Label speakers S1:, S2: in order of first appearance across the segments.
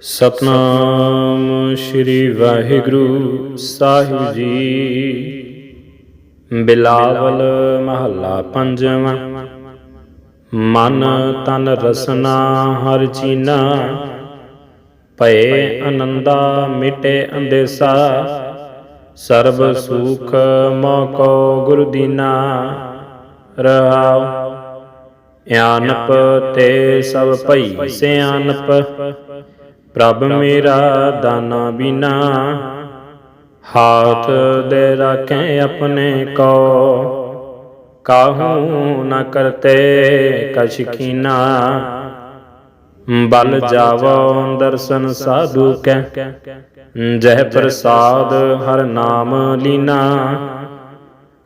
S1: ਸਤਨਾਮ ਸ੍ਰੀ ਵਾਹਿਗੁਰੂ ਸਾਹਿਬ ਜੀ। ਬਿਲਾਵਲ ਮਹੱਲਾ ਪੰਜਵਾਂ। ਮਨ ਤਨ ਰਸਨਾ ਹਰ ਚੀਨਾ। ਭਏ ਅਨੰਦਾ ਮਿਟੇ ਅੰਦੇਸਾ। ਸਰਬ ਸੁਖ ਮੋਕੋ ਗੁਰੂ ਦੀਨਾ। ਰਹਾਉ ਆਨਪ ਤੇ ਸਭ ਭਈ ਸਿਆਨਪ। ਪ੍ਰਭ ਮੇਰਾ ਦਾਨਾ ਬਿਨਾ ਹਾਥ ਦੇ ਰਾਖੇ ਆਪਣੇ ਕੋ। ਕਾਹੂ ਨ ਕਰਤੇ ਕਛ ਕੀਨਾ ਬਲ ਜਾਵੋ ਦਰਸ਼ਨ ਸਾਧੂ ਕੈ। ਜਹ ਪ੍ਰਸਾਦ ਹਰ ਨਾਮ ਲੀਨਾ।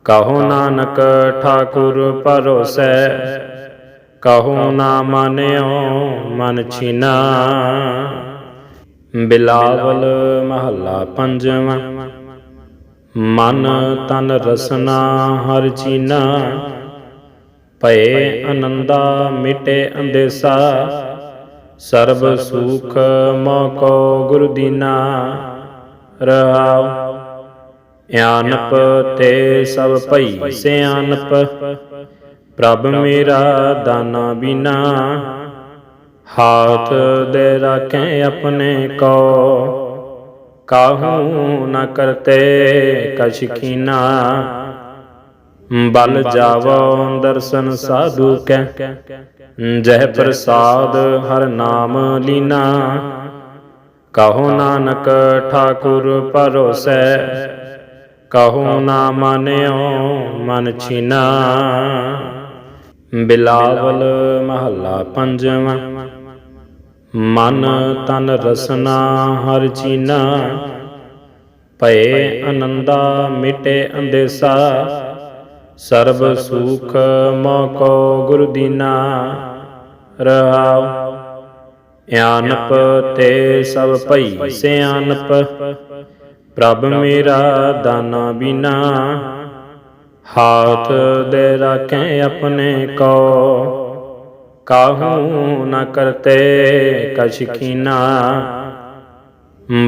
S1: ਕਹੋ ਨਾਨਕ ਠਾਕੁਰ ਭਰੋਸੈ। ਕਹੋ ਨਾ ਮਾਨਿਓ ਮਨ ਛੀਨਾ। ਬਿਲਾਵਲ ਮਹੱਲਾ ਪੰਜਵਾਂ। ਮਨ ਤਨ ਰਸਨਾ ਹਰ ਚੀਨਾ। ਭਏ ਆਨੰਦਾ ਮਿਟੇ ਅੰਦੇਸਾ। ਸਰਬ ਸੁਖ ਮੋਕੋ ਗੁਰੂ ਦੀਨਾ। ਰਹਾਉ ਆਨਪ ਤੇ ਸਭ ਭਈ ਸਿਆਨਪ। ਪ੍ਰਭ ਮੇਰਾ ਦਾਨਾ ਬਿਨਾ। ਹਾਥ ਦੇ ਰਾਖੇ ਆਪਣੇ ਕੋ। ਕਾਹੂ ਨ ਕਰਤੇ ਕਛ ਬਲ ਜਾਵੋ ਦਰਸ਼ਨ ਸਾਧੂ ਕੈ। ਜਹ ਪ੍ਰਸਾਦ ਹਰ ਨਾਮ ਲੀਨਾ। ਕਹੋ ਨਾਨਕ ਠਾਕੁਰ ਭਰੋਸੈ। ਕਹੋ ਨਾ ਮਨਿਓ ਮਨ ਛੀਨਾ। ਬਿਲਾਵਲ ਮਹੱਲਾ ਪੰਜਵਾਂ। ਮਨ ਤਨ ਰਸਨਾ ਹਰ ਚੀਨਾ। ਭਏ ਅਨੰਦਾ ਮਿਟੇ ਅੰਦੇਸਾ। ਸਰਬ ਸੁਖ ਮੋਕੋ ਗੁਰੂ ਦੀਨਾ। ਰਹਾਉ ਆਨਪ ਤੇ ਸਭ ਭਈ ਸਿਆਨਪ। ਪ੍ਰਭ ਮੇਰਾ ਦਾਨਾ ਬਿਨਾ। ਹਾਥ ਦੇ ਰਾਖੇ ਆਪਣੇ ਕੋ। ਕਾਹੂ ਨ ਕਰਤੇ ਕਛ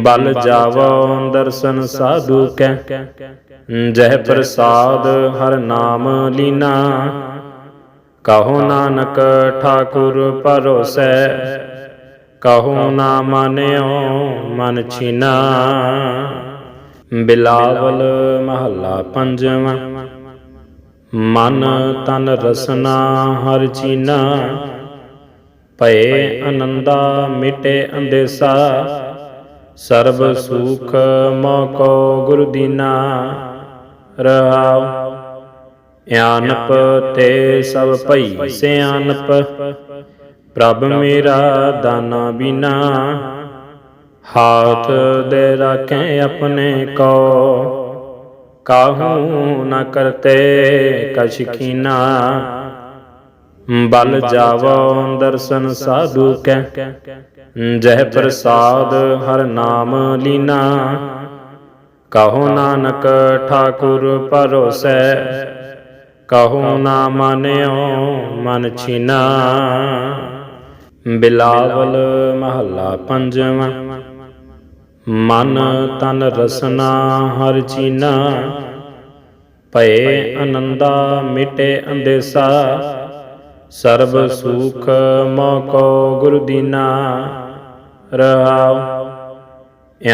S1: ਬਲ ਜਾਵੋ ਦਰਸ਼ਨ ਸਾਧੂ ਕੈ। ਜਹ ਪ੍ਰਸਾਦ ਹਰ ਨਾਮ ਲੀਨਾ। ਕਹੋ ਨਾਨਕ ਠਾਕੁਰ ਭਰੋਸੈ। ਕਹੋ ਨਾ ਮਾਨਿਓ ਮਨ ਛੀਨਾ। ਬਿਲਾਵਲ ਮਹੱਲਾ ਪੰਜਵਾਂ। ਮਨ ਤਨ ਰਸਨਾ ਹਰ ਚੀਨਾ। ਭਏ ਅਨੰਦਾ ਮਿਟੇ ਅੰਦੇਸਾ। ਸਰਬ ਸੁਖ ਮੋਕੋ ਗੁਰੂ ਦੀਨਾ। ਰਹਾਉ ਆਨਪ ਤੇ ਸਭ ਭਈ ਸਿਆਨਪ। ਪ੍ਰਭ ਮੇਰਾ ਦਾਨਾ ਬਿਨਾ। ਹਾਥ ਦੇ ਰਾਖੇ ਆਪਣੇ ਕੋ। ਕਾਹੂ ਨ ਕਰਤੇ ਕਛ ਬਲ ਜਾਵੋ ਦਰਸ਼ਨ ਸਾਧੂ ਕੈ। ਜਹ ਪ੍ਰਸਾਦ ਹਰ ਨਾਮ ਲੀਨਾ। ਕਹੋ ਨਾਨਕ ਠਾਕੁਰ ਭਰੋਸੈ। ਕਹੋ ਨਾ ਮਾਨਿਓ ਮਨ ਛੀਨਾ। ਬਿਲਾਵਲ ਮਹੱਲਾ ਪੰਜਵਾਂ। ਮਨ ਤਨ ਰਸਨਾ ਹਰ ਚੀਨਾ, ਭਏ ਆਨੰਦਾ ਮਿਟੇ ਅੰਦੇਸਾ, ਸਰਬ ਸੁਖ ਮੋਕੋ ਗੁਰੂ ਦੀਨਾ, ਰਹਾਉ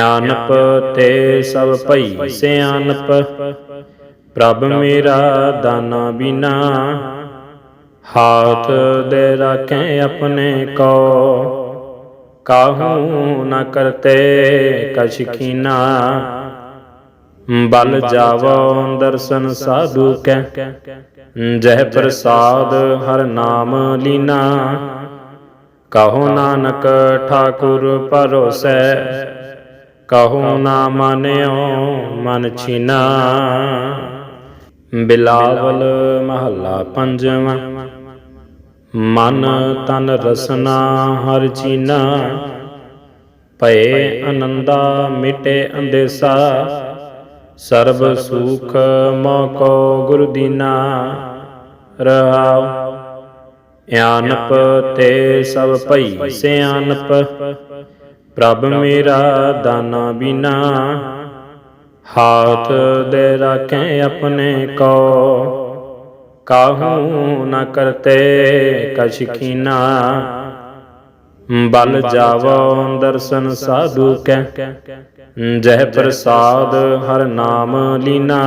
S1: ਆਨਪ ਤੇ ਸਭ ਭਈ ਸਿਆਨਪ, ਪ੍ਰਭ ਮੇਰਾ ਦਾਨਾ ਬਿਨਾ, ਹਾਥ ਦੇ ਰਾਖੇ ਆਪਣੇ ਕੋ। ਕਾਹੂ ਨ ਕਰਤੇ ਕਛ ਬਲ ਜਾਵੋ ਦਰਸ਼ਨ ਸਾਧੂ ਕੈ। ਜਹ ਪ੍ਰਸਾਦ ਹਰ ਨਾਮ ਲੀਨਾ। ਕਹੋ ਨਾਨਕ ਠਾਕੁਰ ਭਰੋਸੈ। ਕਹੋ ਨਾ ਮਾਨਿਓ ਮਨ ਛੀਨਾ। ਬਿਲਾਵਲ ਮਹੱਲਾ ਪੰਜਵਾਂ। ਮਨ ਤਨ ਰਸਨਾ ਹਰ ਚੀਨਾ ਭਏ ਆਨੰਦਾ ਮਿਟੇ ਅੰਦੇਸਾ। ਸਰਬ ਸੁਖ ਮੋਕੋ ਗੁਰੂ ਦੀਨਾ। ਰਹਾਉ ਆਨਪ ਤੇ ਸਭ ਭਈ ਸਿਆਨਪ। ਪ੍ਰਭ ਮੇਰਾ ਦਾਨਾ ਬਿਨਾ। ਹਾਥ ਦੇ ਰਾਖੇ ਆਪਣੇ ਕੋ। ਕਾਹੂ ਨ ਕਰਤੇ, ਕਛ ਬਲ ਜਾਵੋ ਦਰਸ਼ਨ ਸਾਧੂ ਕੈ, ਜਹ ਪ੍ਰਸਾਦ ਹਰ ਨਾਮ ਲੀਨਾ।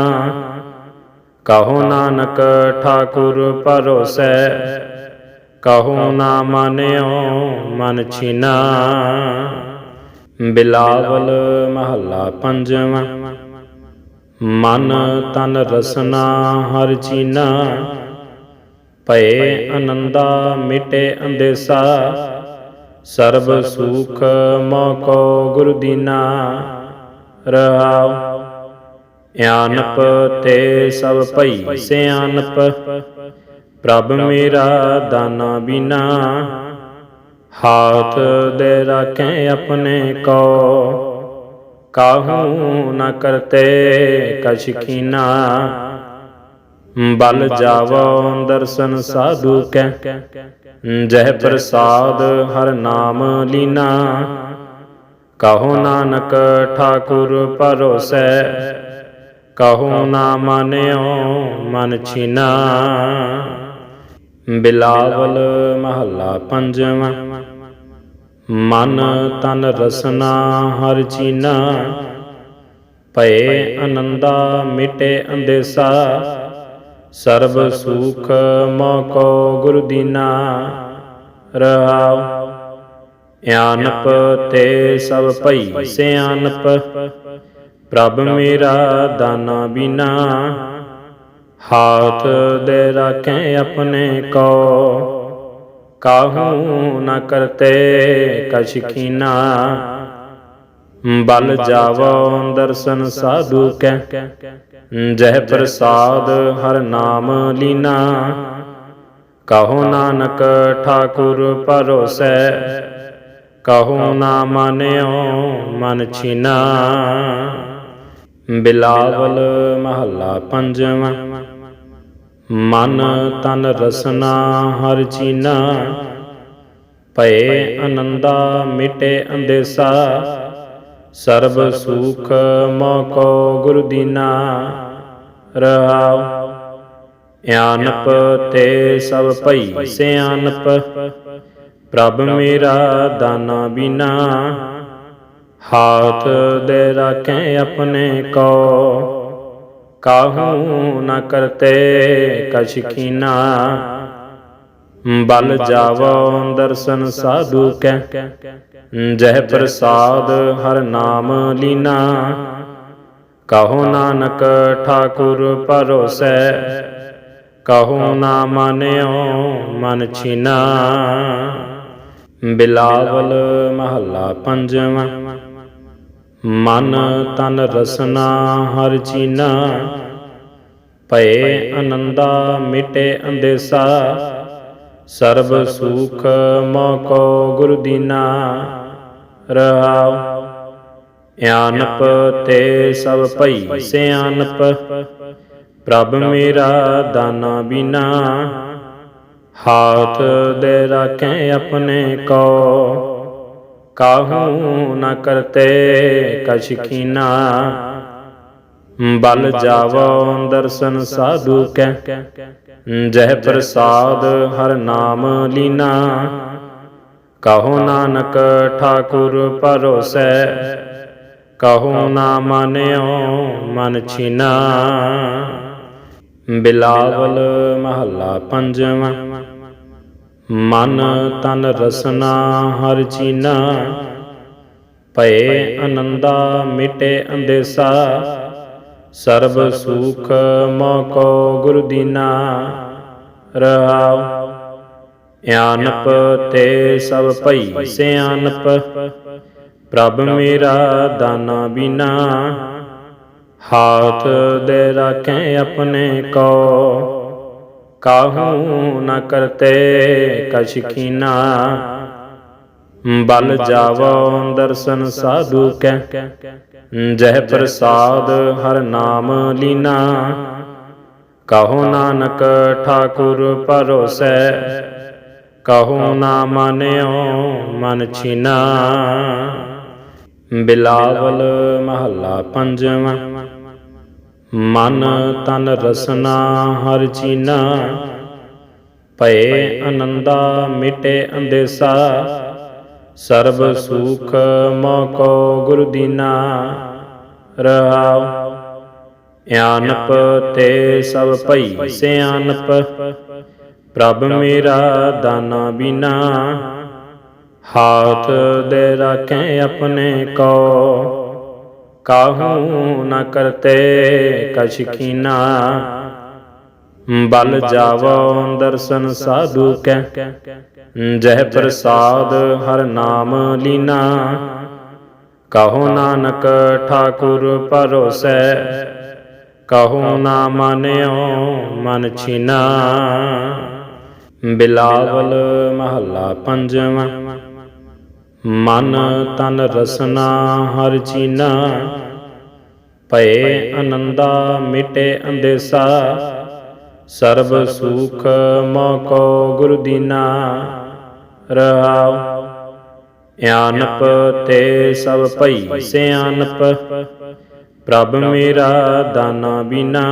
S1: ਕਹੋ ਨਾਨਕ ਠਾਕੁਰ ਭਰੋਸੈ, ਕਹੋ ਨਾ ਮਨਿਓ ਮਨ ਛੀਨਾ। ਬਿਲਾਵਲ ਮਹੱਲਾ ਪੰਜਵਾਂ। ਮਨ ਤਨ ਰਸਨਾ ਹਰ ਚੀਨਾ। ਭਏ ਅਨੰਦਾ ਮਿਟੇ ਅੰਦੇਸਾ। ਸਰਬ ਸੁਖ ਮੋਕੋ ਗੁਰੂ ਦੀਨਾ। ਰਹਾਉ ਆਨਪ ਤੇ ਸਭ ਭਈ ਸਿਆਨਪ। ਪ੍ਰਭ ਮੇਰਾ ਦਾਨਾ ਬਿਨਾ। ਹਾਥ ਦੇ ਰਾਖੇ ਆਪਣੇ ਕੋ। ਕਾਹੂ ਨ ਕਰਤੇ ਕਛ ਬਲ ਜਾਵੋ ਦਰਸ਼ਨ ਸਾਧੂ ਕੈ। ਜਹ ਪ੍ਰਸਾਦ ਹਰ ਨਾਮ ਲੀਨਾ। ਕਹੋ ਨਾਨਕ ਠਾਕੁਰ ਭਰੋਸੈ। ਕਹੋ ਨਾ ਮਾਨਿਓ ਮਨ ਛੀਨਾ। ਬਿਲਾਵਲ ਮਹੱਲਾ ਪੰਜਵਾਂ। ਮਨ ਤਨ ਰਸਨਾ ਹਰ ਚੀਨਾ ਭਏ ਅਨੰਦਾ ਮਿਟੇ ਅੰਦੇਸਾ, ਸਰਬ ਸੁਖ ਮੋਕੋ ਗੁਰੂ ਦੀਨਾ, ਰਹਾਉ ਆਨਪ ਤੇ ਸਭ ਭਈ ਸਿਆਨਪ, ਪ੍ਰਭ ਮੇਰਾ ਦਾਨਾ ਬਿਨਾ, ਹਾਥ ਦੇ ਰਾਖੇ ਆਪਣੇ ਕੋ ਕਾਹੂ ਨ ਕਰਤੇ ਕਛ ਕੀਨਾ। ਬਲ ਜਾਵੋ ਦਰਸ਼ਨ ਸਾਧੂ ਕੈ ਜਹ ਪ੍ਰਸਾਦ ਹਰ ਨਾਮ ਲੀਨਾ। ਕਹੋ ਨਾਨਕ ਠਾਕੁਰ ਭਰੋਸੈ। ਕਹੋ ਨਾ ਮਾਨਿਓ ਮਨ ਛੀਨਾ। ਬਿਲਾਵਲ ਮਹੱਲਾ ਪੰਜਵਾਂ। ਮਨ ਤਨ ਰਸਨਾ ਹਰ ਚੀਨਾ। ਭਏ ਅਨੰਦਾ ਮਿਟੇ ਅੰਦੇਸਾ। ਸਰਬ ਸੁਖ ਮੋਕੋ ਗੁਰੂ ਦੀਨਾ। ਰਹਾਉ ਆਨਪ ਤੇ ਸਭ ਭਈ ਸਿਆਨਪ। ਪ੍ਰਭ ਮੇਰਾ ਦਾਨਾ ਬਿਨਾ। ਹਾਥ ਦੇ ਰਾਖੇ ਆਪਣੇ ਕੋ। ਕਾਹੂ ਨ ਕਰਤੇ ਕਛ ਬਲ ਜਾਵੋ ਦਰਸ਼ਨ ਸਾਧੂ ਕੈ ਜਹ ਪ੍ਰਸਾਦ ਹਰ ਨਾਮ ਲੀਨਾ। ਕਹੋ ਨਾਨਕ ਠਾਕੁਰ ਭਰੋਸੈ। ਕਹੋ ਨਾ ਮਨਿਓ ਮਨ ਛੀਨਾ। ਬਿਲਾਵਲ ਮਹੱਲਾ ਪੰਜਵਾਂ। ਮਨ ਤਨ ਰਸਨਾ ਹਰ ਚੀਨਾ। ਭਏ ਅਨੰਦਾ ਮਿਟੇ ਅੰਦੇਸਾ। ਸਰਬ ਸੁਖ ਮੋਕੋ ਗੁਰੂ ਦੀਨਾ। ਰਹਾਉ ਆਨਪ ਤੇ ਸਭ ਭਈ ਸਿਆਨਪ। ਪ੍ਰਭ ਮੇਰਾ ਦਾਨਾ ਬਿਨਾ। ਹਾਥ ਦੇ ਰਾਖੇ ਆਪਣੇ ਕੋ। ਕਾਹੂ ਨ ਕਰਤੇ ਕਛ ਬਲ ਜਾਵੋ ਦਰਸ਼ਨ ਸਾਧੂ ਕੈ। ਜਹ ਪ੍ਰਸਾਦ ਹਰ ਨਾਮ ਲੀਨਾ। ਕਹੋ ਨਾਨਕ ਠਾਕੁਰ ਭਰੋਸੈ। ਕਹੋ ਨਾ ਮਨਿਓ ਮਨ ਛੀਨਾ। ਬਿਲਾਵਲ ਮਹੱਲਾ ਪੰਜਵਾਂ। ਮਨ ਤਨ ਰਸਨਾ ਹਰ ਚੀਨਾ। ਭਏ ਅਨੰਦਾ ਮਿਟੇ ਅੰਦੇਸਾ। ਸਰਬ ਸੁਖ ਮੋਕੋ ਗੁਰੂ ਦੀਨਾ। ਰਹਾਉ ਆਨਪ ਤੇ ਸਭ ਭਈ ਸਿਆਨਪ। ਪ੍ਰਭ ਮੇਰਾ ਦਾਨਾ ਬਿਨਾ। ਹਾਥ ਦੇ ਰਾਖੇ ਆਪਣੇ ਕੋ। ਕਾਹੂ ਨ ਕਰਤੇ ਕਛ ਬਲ ਜਾਵੋ ਦਰਸ਼ਨ ਸਾਧੂ ਕੈ ਜਹ ਪ੍ਰਸਾਦ ਹਰ ਨਾਮ ਲੀਨਾ। ਕਹੋ ਨਾਨਕ ਠਾਕੁਰ ਭਰੋਸੈ। ਕਹੋ ਨਾ ਮਨਿਓ ਮਨ ਛੀਨਾ। ਬਿਲਾਵਲ ਮਹੱਲਾ ਪੰਜਵਾਂ। ਮਨ ਤਨ ਰਸਨਾ ਹਰ ਚੀਨਾ। ਭਏ ਅਨੰਦਾ ਮਿਟੇ ਅੰਦੇਸਾ। ਸਰਬ ਸੁਖ ਮੋਕੋ ਗੁਰ ਦੀਨਾ। ਰਹਾਉ ਆਨਪ ਤੇ ਸਭ ਭਈ ਸਿਆਨਪ। ਪ੍ਰਭ ਮੇਰਾ ਦਾਨਾ ਬਿਨਾ। ਹਾਥ ਦੇ ਰਾਖੇ ਆਪਣੇ ਕੋ। ਕਾਹੂ ਨ ਕਰਤੇ, ਕਛ ਬਲ ਜਾਵੋ ਦਰਸ਼ਨ ਸਾਧੂ ਕੈ, ਜਹ ਪ੍ਰਸਾਦ ਹਰ ਨਾਮ ਲੀਨਾ। ਕਹੋ ਨਾਨਕ ਠਾਕੁਰ ਭਰੋਸੈ, ਕਹੋ ਨਾ ਮਾਨਿਓ ਮਨ ਛੀਨਾ। ਬਿਲਾਵਲ ਮਹੱਲਾ ਪੰਜਵਾਂ। ਮਨ ਤਨ ਰਸਨਾ ਹਰ ਚੀਨਾ, ਭਏ ਅਨੰਦਾ ਮਿਟੇ ਅੰਦੇਸਾ, ਸਰਬ ਸੁਖ ਮੋਕੋ ਗੁਰ ਦੀਨਾ, ਰਹਾਉ ਆਨਪ ਤੇ ਸਭ ਭਈ ਸਿਆਨਪ, ਪ੍ਰਭ ਮੇਰਾ ਦਾਨਾ ਬਿਨਾ,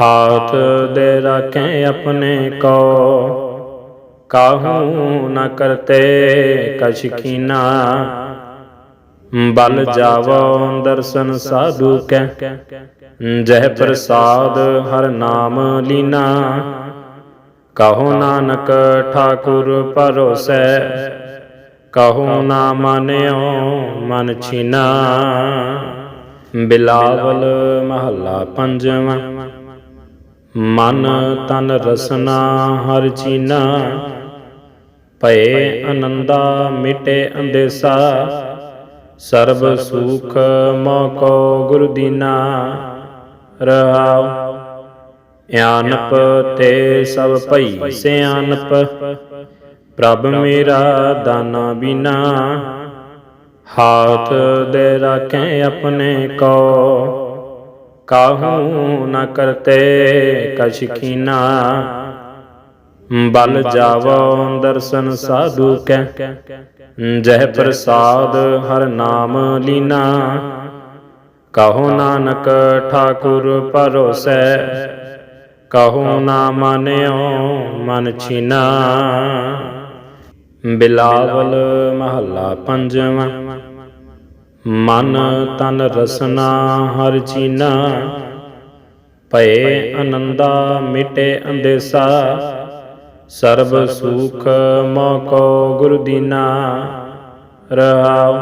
S1: ਹਾਥ ਦੇ ਰਾਖੇ ਆਪਣੇ ਕੋ। ਕਾਹੂ ਨ ਕਰਤੇ ਕਛ ਬਲ ਜਾਵੋ ਦਰਸ਼ਨ ਸਾਧੂ ਕੈ। ਜਹ ਪ੍ਰਸਾਦ ਹਰ ਨਾਮ ਲੀਨਾ। ਕਹੋ ਨਾਨਕ ਠਾਕੁਰ ਭਰੋਸੈ। ਕਹੋ ਨਾ ਮਨਿਓ ਮਨ ਛੀਨਾ। ਬਿਲਾਵਲ ਮਹੱਲਾ ਪੰਜਵਾਂ। ਮਨ ਤਨ ਰਸਨਾ ਹਰ ਚੀਨਾ। ਭਏ ਅਨੰਦਾ ਮਿਟੇ ਅੰਦੇਸਾ। ਸਰਬ ਸੁਖ ਮੋਕੋ ਗੁਰ ਦੀਨਾ ਰਹਾਉ। ਆਨਪ ਤੇ ਸਭ ਭਈ ਸਿਆਨਪ। ਪ੍ਰਭ ਮੇਰਾ ਦਾਨਾ ਬਿਨਾ। ਹਾਥ ਦੇ ਰਾਖੇ ਆਪਣੇ ਕੋ। ਕਾਹੂ ਨ ਕਰਤੇ ਕਛ ਕੀਨਾ। ਬਲ ਜਾਵੋ, ਦਰਸ਼ਨ ਸਾਧੂ ਕੈ। ਜਹ ਪ੍ਰਸਾਦ ਹਰ ਨਾਮ ਲੀਨਾ। ਕਹੋ ਨਾਨਕ ਠਾਕੁਰ ਭਰੋਸੈ। ਕਹੋ ਨਾ ਮਨਿਓ ਮਨ ਛੀਨਾ। ਬਿਲਾਵਲ ਮਹੱਲਾ ਪੰਜਵਾਂ। ਮਨ ਤਨ ਰਸਨਾ ਹਰ ਚੀਨਾ। ਭਏ ਅਨੰਦਾ ਮਿਟੇ ਅੰਦੇਸਾ। ਸਰਬ ਸੁਖ ਮੋਕੋ ਗੁਰ ਦੀਨਾ ਰਹਾਉ।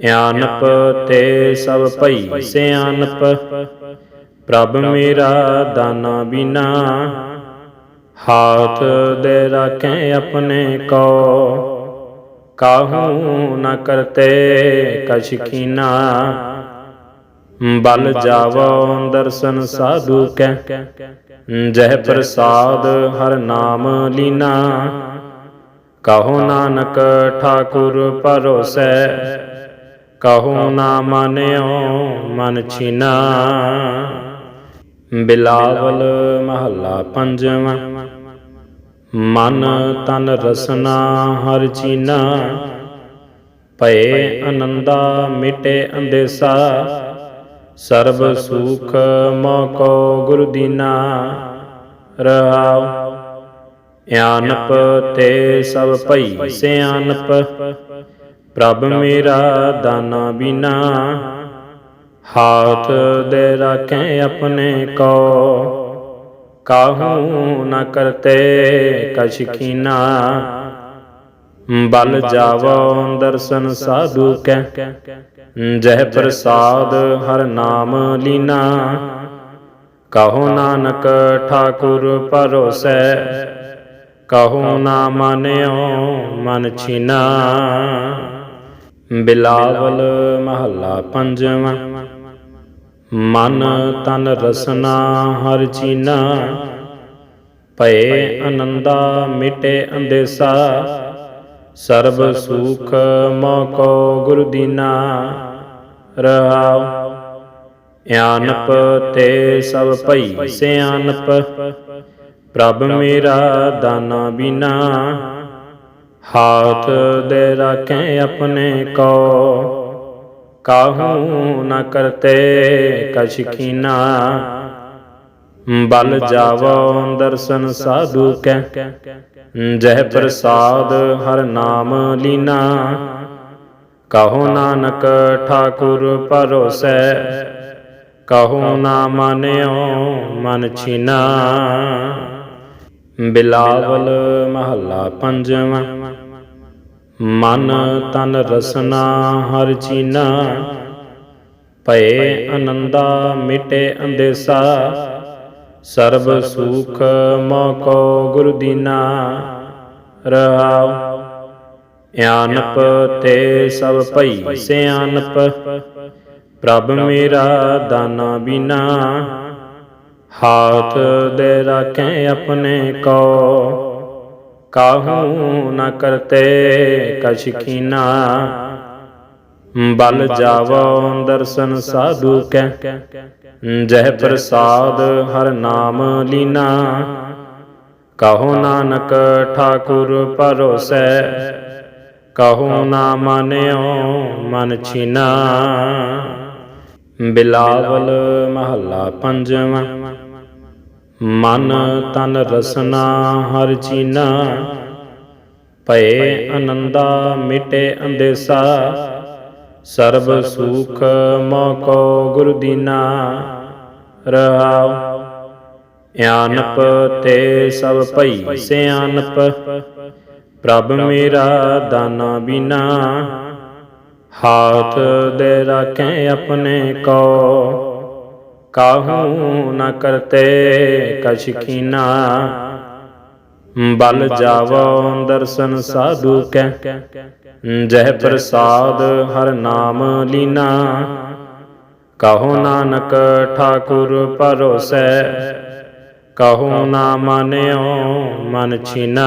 S1: ਆਨਪ ਤੇ ਸਭ ਭਈ ਸਿਆਨਪ, ਪ੍ਰਭ ਮੇਰਾ ਦਾਨਾ ਬਿਨਾ। ਹਾਥ ਦੇ ਰਾਖੇ ਆਪਣੇ ਕੋ, ਕਾਹੂ ਨ ਕਰਤੇ ਕਛ ਬਲ ਜਾਵੋ ਦਰਸ਼ਨ ਸਾਧੂ ਕੈ ਜਹ ਪ੍ਰਸਾਦ ਹਰ ਨਾਮ ਲੀਨਾ। ਕਹੋ ਨਾਨਕ ਠਾਕੁਰ ਭਰੋਸੈ। ਕਹੋ ਨਾ ਮਾਨਿਓ ਮਨ ਛੀਨਾ। ਬਿਲਾਵਲ ਮਹੱਲਾ ਪੰਜਵਾਂ। ਮਨ ਤਨ ਰਸਨਾ ਹਰ ਚੀਨਾ। ਭਏ ਅਨੰਦਾ ਮਿਟੇ ਅੰਦੇਸਾ। ਸਰਬ ਸੁਖ ਮੋਕੋ ਗੁਰ ਦੀਨਾ ਰਹਾਉ। ਆਨਪ ਤੇ ਸਭ ਭਈ ਸਿਆਨਪ, ਪ੍ਰਭ ਮੇਰਾ ਦਾਨਾ ਬਿਨਾ। ਹਾਥ ਦੇ ਰਾਖੇ ਆਪਣੇ ਕੋ, ਕਾਹੂ ਨ ਕਰਤੇ ਕਛ ਬਲ ਜਾਵੋ ਦਰਸ਼ਨ ਸਾਧੂ ਕੈ ਜਹ ਪ੍ਰਸਾਦ ਹਰ ਨਾਮ ਲੀਨਾ। ਕਹੋ ਨਾਨਕ ਠਾਕੁਰ ਭਰੋਸੈ, ਕਹੋ ਨਾ ਮਨਿਓ ਮਨ ਛੀਨਾ। ਬਿਲਾਵਲ ਮਹੱਲਾ ਪੰਜਵਾਂ, ਮਨ ਤਨ ਰਸਨਾ ਹਰ ਚੀਨਾ। ਭਏ ਅਨੰਦਾ ਮਿਟੇ ਅੰਦੇਸਾ, ਸਰਬ ਸੁਖ ਮੋਕੋ ਗੁਰ ਦੀਨਾ। ਰਹਾਉ ਆਨਪ ਤੇ ਸਭ ਭਈ ਸਿਆਨਪ। ਪ੍ਰਭ ਮੇਰਾ ਦਾਨਾ ਬਿਨਾ, ਹਾਥ ਦੇ ਰਾਖੇ ਆਪਣੇ ਕੋ। ਕਾਹੂ ਨ ਕਰਤੇ ਕਛ ਕੀਨਾ। ਬਲ ਜਾਵੋ ਦਰਸ਼ਨ ਸਾਧੂ ਕੈ। ਜਹ ਪ੍ਰਸਾਦ ਹਰ ਨਾਮ ਲੀਨਾ। ਕਹੋ ਨਾਨਕ ਠਾਕੁਰ ਭਰੋਸੈ, ਕਹੋ ਨਾ ਮਨਿਓ ਮਨ ਛੀਨਾ। ਬਿਲਾਵਲ ਮਹੱਲਾ ਪੰਜਵਾਂ, ਮਨ ਤਨ ਰਸਨਾ ਹਰ ਚੀਨਾ। ਭਏ ਆਨੰਦਾ ਮਿਟੇ ਅੰਦੇਸਾ, ਸਰਬ ਸੁਖ ਮੋਕੋ ਗੁਰ ਦੀਨਾ। ਰਹਾਉ ਆਨਪ ਤੇ ਸਭ ਭਈ ਸਿਆਨਪ। ਪ੍ਰਭ ਮੇਰਾ ਦਾਨਾ ਬਿਨਾ, ਹਾਥ ਦੇ ਰਾਖੇ ਆਪਣੇ ਕੋ। ਕਾਹੂ ਨ ਕਰਤੇ ਕਛ ਕੀਨਾ ਬਲ ਜਾਵੋ ਦਰਸ਼ਨ ਸਾਧੂ ਕੈ। ਜਹ ਪ੍ਰਸਾਦ ਹਰ ਨਾਮ ਲੀਨਾ, ਕਹੋ ਨਾਨਕ ਠਾਕੁਰ ਭਰੋਸੈ। ਕਹੋ ਨਾ ਮਾਨਿਓ ਮਨ ਛੀਨਾ। ਬਿਲਾਵਲ ਮਹੱਲਾ ਪੰਜਵਾਂ। ਮਨ ਤਨ ਰਸਨਾ ਹਰ ਚੀਨਾ। ਭਏ ਆਨੰਦਾ ਮਿਟੇ ਅੰਦੇਸਾ। ਸਰਬ ਸੁਖ ਮੋਕੋ ਗੁਰ ਦੀਨਾ ਰਹਾਉ। ਆਨਪ ਤੇ ਸਭ ਭਈ ਸਿਆਨਪ। ਪ੍ਰਭ ਮੇਰਾ ਦਾਨਾ ਬਿਨਾ ਹਾਥ ਦੇ ਰਾਖੇ ਆਪਣੇ ਕੋ। ਕਾਹੂ ਨ ਕਰਤੇ ਕਛ ਕੀਨਾ। ਬਲ ਜਾਵੋ ਦਰਸ਼ਨ ਸਾਧੂ ਕੈ। ਜਹ ਪ੍ਰਸਾਦ ਹਰ ਨਾਮ ਲੀਨਾ। ਕਹੋ ਨਾਨਕ ਠਾਕੁਰ ਭਰੋਸੈ। ਕਹੋ ਨਾ ਮਾਨਿਓ ਮਨ ਛੀਨਾ।